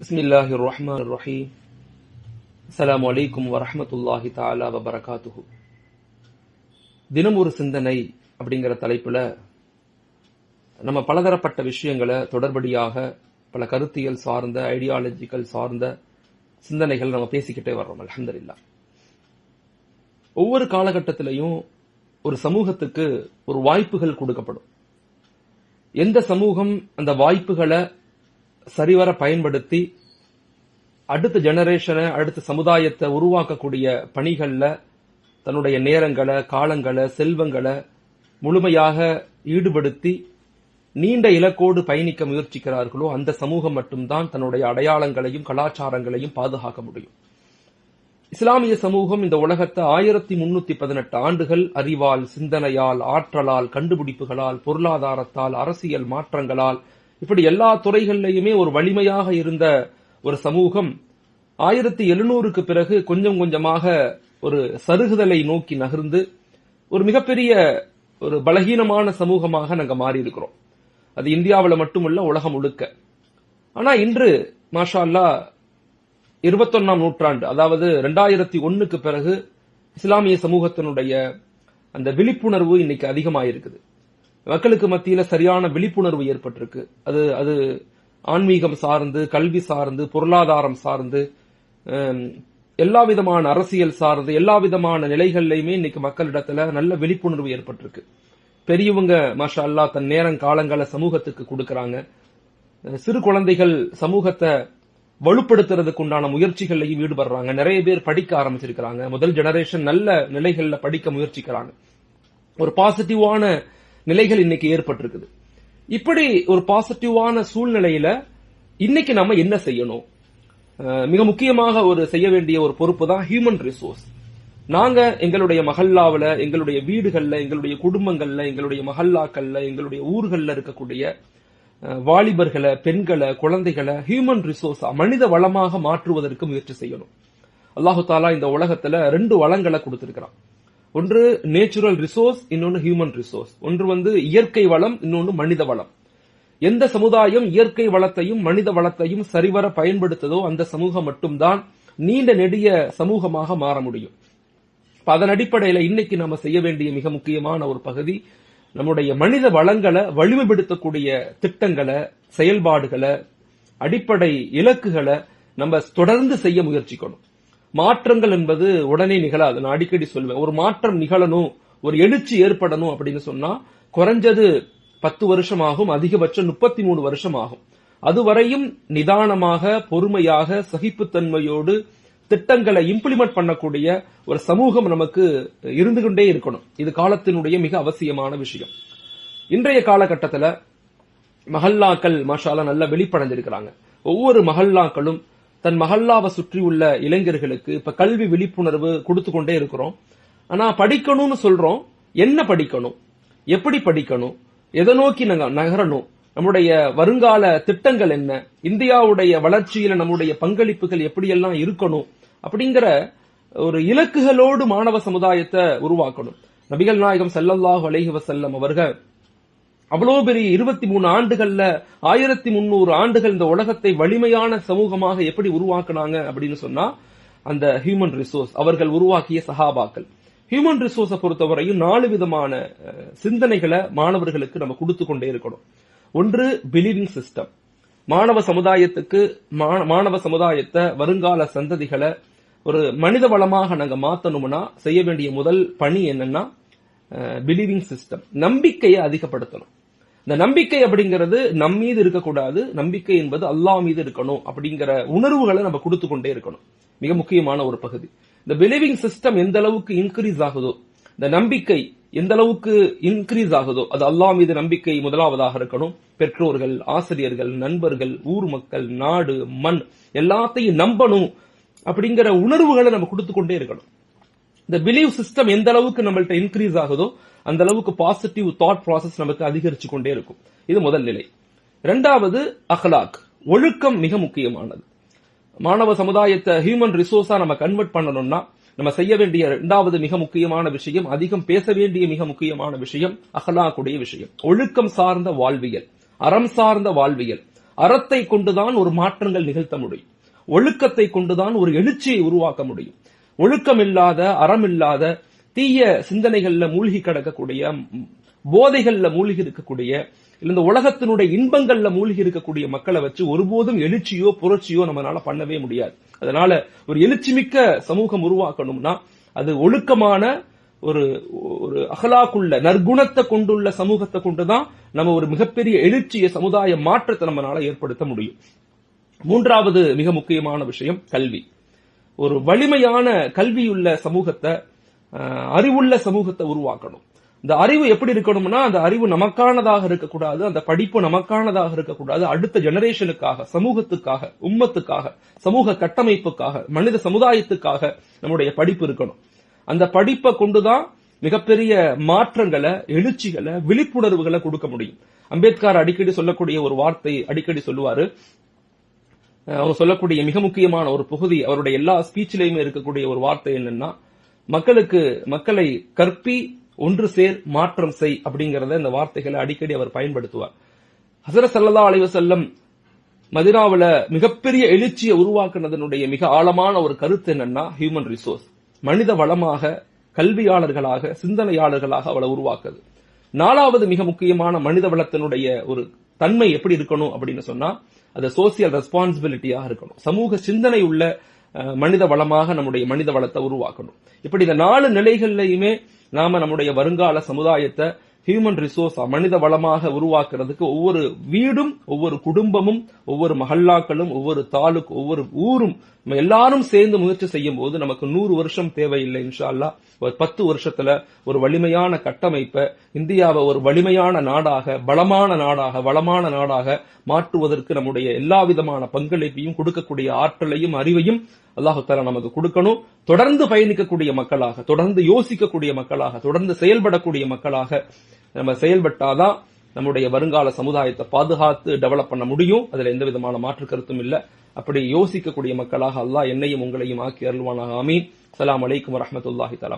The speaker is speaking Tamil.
بسم الله الرحمن الرحيم السلام عليكم ورحمة الله تعالى وبركاته தினம் ஒரு சிந்தனை அப்படிங்கிற தலைப்புல நம்ம பலதரப்பட்ட விஷயங்களை தொடர்படியாக பல கருத்தியல் சார்ந்த ஐடியாலஜிக்கல் சார்ந்த சிந்தனைகள் நம்ம பேசிக்கிட்டே வர்றோம் அல்ஹம்துலில்லா ஒவ்வொரு காலகட்டத்திலையும் ஒரு சமூகத்துக்கு ஒரு வாய்ப்புகள் கொடுக்கப்படும் எந்த சமூகம் அந்த வாய்ப்புகளை சரிவர பயன்படுத்தி அடுத்த ஜெனரேஷனை அடுத்த சமுதாயத்தை உருவாக்கக்கூடிய பணிகளில் தன்னுடைய நேரங்களை காலங்களை செல்வங்களை முழுமையாக ஈடுபடுத்தி நீண்ட இலக்கோடு பயணிக்க முயற்சிக்கிறார்களோ அந்த சமூகம் மட்டும்தான் தன்னுடைய அடையாளங்களையும் கலாச்சாரங்களையும் பாதுகாக்க முடியும். இஸ்லாமிய சமூகம் இந்த உலகத்தை ஆயிரத்தி முன்னூத்தி பதினெட்டு ஆண்டுகள் அறிவால் சிந்தனையால் ஆற்றலால் கண்டுபிடிப்புகளால் பொருளாதாரத்தால் அரசியல் மாற்றங்களால் இப்படி எல்லா துறைகளிலையுமே ஒரு வலிமையாக இருந்த ஒரு சமூகம் ஆயிரத்தி எழுநூறுக்கு பிறகு கொஞ்சம் கொஞ்சமாக ஒரு சருகுதலை நோக்கி நகர்ந்து ஒரு மிகப்பெரிய ஒரு பலகீனமான சமூகமாக நாங்க மாறி இருக்கிறோம் அது இந்தியாவில் மட்டுமல்ல உலகம் முழுக்க. ஆனா இன்று மாஷா அல்லா இருபத்தொன்னாம் நூற்றாண்டு அதாவது ரெண்டாயிரத்தி ஒன்னுக்கு பிறகு இஸ்லாமிய சமூகத்தினுடைய அந்த விழிப்புணர்வு இன்னைக்கு அதிகமாயிருக்குது. மக்களுக்கு மத்தியில சரியான விழிப்புணர்வு ஏற்பட்டிருக்கு. அது அது ஆன்மீகம் சார்ந்து கல்வி சார்ந்து பொருளாதாரம் சார்ந்து எல்லா விதமான அரசியல் சார்ந்து எல்லா விதமான நிலைகள்லையுமே இன்னைக்கு மக்களிடத்துல நல்ல விழிப்புணர்வு ஏற்பட்டிருக்கு. பெரியவங்க மாஷா அல்லா தன் நேரம் காலங்களை சமூகத்துக்கு கொடுக்கறாங்க. சிறு குழந்தைகள் சமூகத்தை வலுப்படுத்துறதுக்கு உண்டான முயற்சிகள்லையும் ஈடுபடுறாங்க. நிறைய பேர் படிக்க ஆரம்பிச்சிருக்கிறாங்க. முதல் ஜெனரேஷன் நல்ல நிலைகள்ல படிக்க முயற்சிக்கிறாங்க. ஒரு பாசிட்டிவான நிலைகள் இன்னைக்கு ஏற்பட்டிருக்குது. இப்படி ஒரு பாசிட்டிவான சூழ்நிலையில இன்னைக்கு நம்ம என்ன செய்யணும்? மிக முக்கியமாக ஒரு செய்ய வேண்டிய ஒரு பொறுப்பு தான் ஹியூமன் ரிசோர்ஸ் நாங்க எங்களுடைய மஹல்லாவுல எங்களுடைய வீடுகள்ல எங்களுடைய குடும்பங்கள்ல எங்களுடைய மஹல்லாக்கள்ல எங்களுடைய ஊர்கள்ல இருக்கக்கூடிய வாலிபர்களை பெண்களை குழந்தைகளை ஹியூமன் ரிசோர்ஸ் மனித வளமாக மாற்றுவதற்கு முயற்சி செய்யணும். அல்லாஹு தாலா இந்த உலகத்துல ரெண்டு வளங்களை கொடுத்திருக்கிறான். ஒன்று நேச்சுரல் ரிசோர்ஸ் இன்னொன்னு ஹியூமன் ரிசோர்ஸ் ஒன்று வந்து இயற்கை வளம் இன்னொன்னு மனித வளம். எந்த சமுதாயம் இயற்கை வளத்தையும் மனித வளத்தையும் சரிவர பயன்படுத்ததோ அந்த சமூகம் மட்டும்தான் நீண்ட நெடிய சமூகமாக மாற முடியும். அதன் அடிப்படையில இன்னைக்கு நாம செய்ய வேண்டிய மிக முக்கியமான ஒரு பகுதி நம்முடைய மனித வளங்களை வலிமைப்படுத்தக்கூடிய திட்டங்களை செயல்பாடுகளை அடிப்படை இலக்குகளை நம்ம தொடர்ந்து செய்ய முயற்சிக்கணும். மாற்றங்கள் என்பது உடனே நிகழாது. நான் அடிக்கடி சொல்வேன் ஒரு மாற்றம் நிகழணும் ஒரு எழுச்சி ஏற்படணும் அப்படின்னு சொன்னா குறைஞ்சது பத்து வருஷம் ஆகும் அதிகபட்சம் முப்பத்தி மூணு வருஷம் ஆகும் அதுவரையும் நிதானமாக பொறுமையாக சகிப்புத்தன்மையோடு திட்டங்களை இம்ப்ளிமெண்ட் பண்ணக்கூடிய ஒரு சமூகம் நமக்கு இருந்து கொண்டே இருக்கணும். இது காலத்தினுடைய மிக அவசியமான விஷயம். இன்றைய காலகட்டத்துல மஹல்லாக்கள் மாஷாலா நல்லா வெளிப்படைஞ்சிருக்கிறாங்க. ஒவ்வொரு மஹல்லாக்களும் தன் மஹல்லாவை சுற்றியுள்ள இளைஞர்களுக்கு இப்ப கல்வி விழிப்புணர்வு கொடுத்து கொண்டே இருக்கிறோம். ஆனா படிக்கணும்னு சொல்றோம். என்ன படிக்கணும்? எப்படி படிக்கணும்? எதை நோக்கி நகரணும்? நம்முடைய வருங்கால திட்டங்கள் என்ன? இந்தியாவுடைய வளர்ச்சியில நம்முடைய பங்களிப்புகள் எப்படியெல்லாம் இருக்கணும்? அப்படிங்கிற ஒரு இலக்குகளோடு மாணவ சமுதாயத்தை உருவாக்கணும். நபிகள் நாயகம் ஸல்லல்லாஹு அலைஹி வசல்லம் அவர்கள் அவ்வளோ பெரிய இருபத்தி மூணு ஆண்டுகள்ல ஆயிரத்தி முன்னூறு ஆண்டுகள் இந்த உலகத்தை வலிமையான சமூகமாக எப்படி உருவாக்குனாங்க அப்படின்னு சொன்னா அந்த ஹியூமன் ரிசோர்ஸ் அவர்கள் உருவாக்கிய சகாபாக்கள் ஹியூமன் ரிசோர்ஸை பொறுத்தவரையும் நாலு விதமான சிந்தனைகளை மாணவர்களுக்கு நம்ம கொடுத்து கொண்டே இருக்கணும். ஒன்று பிலீவிங் சிஸ்டம் மாணவ சமுதாயத்துக்கு மா- மாணவ சமுதாயத்தை வருங்கால சந்ததிகளை ஒரு மனித வளமாக நாங்க மாத்தணும்னா செய்ய வேண்டிய முதல் பணி என்னன்னா பிலீவிங் சிஸ்டம் நம்பிக்கையை அதிகப்படுத்தணும். இந்த நம்பிக்கை அப்படிங்கிறது நம் மீது இருக்கக்கூடாது. நம்பிக்கை என்பது அல்லாஹ் மீது இருக்கணும் அப்படிங்கிற உணர்வுகளை நம்ம கொடுத்து கொண்டே இருக்கணும். மிக முக்கியமான ஒரு பகுதி. இந்த பிலீவிங் சிஸ்டம் எந்த அளவுக்கு இன்க்ரீஸ் ஆகுதோ இந்த நம்பிக்கை எந்த அளவுக்கு இன்க்ரீஸ் ஆகுதோ அது அல்லாஹ் மீது நம்பிக்கை முதலாவதாக இருக்கணும். பெற்றோர்கள் ஆசிரியர்கள் நண்பர்கள் ஊர் மக்கள் நாடு மண் எல்லாத்தையும் நம்பணும் அப்படிங்கிற உணர்வுகளை நம்ம கொடுத்து கொண்டே இருக்கணும். இந்த பிலீவ் சிஸ்டம் எந்த அளவுக்கு நம்மள்ட்ட இன்க்ரீஸ் ஆகுதோ அந்த அளவுக்கு பாசிட்டிவ் தாட் ப்ராசஸ் நமக்கு அதிகரிச்சு கொண்டே இருக்கும். இது முதல் நிலை. இரண்டாவது அஹ்லாக். ஒழுக்கம் மிக முக்கியமானது. மாணவ சமுதாயத்தை ஹியூமன் ரிசோர்ஸா நம்ம கன்வெர்ட் பண்ணணும்னா நம்ம செய்ய வேண்டிய இரண்டாவது மிக முக்கியமான விஷயம் அதிகம் பேச வேண்டிய மிக முக்கியமான விஷயம் அகலாக்குடைய விஷயம். ஒழுக்கம் சார்ந்த வாழ்வியல். அறம் சார்ந்த வாழ்வியல். அறத்தை கொண்டுதான் ஒரு மாற்றங்கள் நிகழ்த்த முடியும். ஒழுக்கத்தை கொண்டுதான் ஒரு எழுச்சியை உருவாக்க முடியும். ஒழுக்கமில்லாத அறமில்லாத தீய சிந்தனைகள்ல மூழ்கி கிடக்கக்கூடிய போதைகள்ல மூழ்கி இருக்கக்கூடிய இந்த உலகத்தினுடைய இன்பங்கள்ல மூழ்கி இருக்கக்கூடிய மக்களை வச்சு ஒருபோதும் எழுச்சியோ புரட்சியோ நம்மளால பண்ணவே முடியாது. அதனால ஒரு எழுச்சி மிக்க சமூகம் உருவாக்கணும்னா அது ஒழுக்கமான ஒரு ஒரு அகலாக்குள்ள நற்குணத்தை கொண்டுள்ள சமூகத்தை கொண்டுதான் நம்ம ஒரு மிகப்பெரிய எழுச்சிய சமுதாய மாற்றத்தை நம்மளால ஏற்படுத்த முடியும். மூன்றாவது மிக முக்கியமான விஷயம் கல்வி. ஒரு வலிமையான கல்வியுள்ள சமூகத்தை அறிவுள்ள சமூகத்தை உருவாக்கணும். இந்த அறிவு எப்படி இருக்கணும்னா அந்த அறிவு நமக்கானதாக இருக்கக்கூடாது அந்த படிப்பு நமக்கானதாக இருக்கக்கூடாது. அடுத்த ஜெனரேஷனுக்காக சமூகத்துக்காக உம்மத்துக்காக சமூக கட்டமைப்புக்காக மனித சமுதாயத்துக்காக நம்முடைய படிப்பு இருக்கணும். அந்த படிப்பை கொண்டுதான் மிகப்பெரிய மாற்றங்களை எழுச்சிகளை விழிப்புணர்வுகளை கொடுக்க முடியும். அம்பேத்கர் அடிக்கடி சொல்லக்கூடிய ஒரு வார்த்தை அடிக்கடி சொல்லுவாரு அவங்க சொல்லக்கூடிய மிக முக்கியமான ஒரு பகுதி அவருடைய எல்லா ஸ்பீச்சிலையுமே இருக்கக்கூடிய ஒரு வார்த்தை என்னன்னா மக்களுக்கு மக்களை கற்பி ஒன்று சேர் மாற்றம் செய் அப்படிங்கறத இந்த வார்த்தைகளை அடிக்கடி அவர் பயன்படுத்துவார். ஹசரத் சல்லா அலைவசல்லம் மதினாவுல மிகப்பெரிய எழுச்சியை உருவாக்குனதனுடைய மிக ஆழமான ஒரு கருத்து என்னன்னா ஹியூமன் ரிசோர்ஸ் மனித வளமாக கல்வியாளர்களாக சிந்தனையாளர்களாக அவளை உருவாக்குது. நாலாவது மிக முக்கியமான மனித வளத்தினுடைய ஒரு தன்மை எப்படி இருக்கணும் அப்படின்னு சொன்னா அது சோசியல் ரெஸ்பான்சிபிலிட்டியாக இருக்கணும். சமூக சிந்தனை உள்ள மனித வளமாக நம்முடைய மனித வளத்தை உருவாக்கணும். இப்படி இந்த நாலு நிலைகள்லையுமே நாம நம்முடைய வருங்கால சமுதாயத்தை ஹியூமன் ரிசோர்ஸ் மனித வளமாக உருவாக்குறதுக்கு ஒவ்வொரு வீடும் ஒவ்வொரு குடும்பமும் ஒவ்வொரு மஹல்லாக்களும் ஒவ்வொரு தாலுக் ஒவ்வொரு ஊரும் எல்லாரும் சேர்ந்து முயற்சி செய்யும் போது நமக்கு நூறு வருஷம் தேவையில்லை இன்ஷா ஒரு பத்து வருஷத்துல ஒரு வலிமையான கட்டமைப்பை இந்தியாவை ஒரு வலிமையான நாடாக பலமான நாடாக வளமான நாடாக மாற்றுவதற்கு நம்முடைய எல்லா விதமான பங்களிப்பையும் கொடுக்கக்கூடிய ஆற்றலையும் அறிவையும் அல்லாஹு நமக்கு கொடுக்கணும். தொடர்ந்து பயணிக்கக்கூடிய மக்களாக தொடர்ந்து யோசிக்கக்கூடிய மக்களாக தொடர்ந்து செயல்படக்கூடிய மக்களாக நம்ம செயல்பட்டாதான் நம்முடைய வருங்கால சமுதாயத்தை பாதுகாத்து டெவலப் பண்ண முடியும். அதுல எந்த விதமான மாற்று கருத்தும் இல்ல. அப்படி யோசிக்கக்கூடிய மக்களாக அல்லாஹ் என்னையும் உங்களையும் ஆக்கி அருள்வானாக. ஆமீன். அஸ்ஸலாமு அலைக்கும் வரஹ்மத்துல்லாஹி தஆலா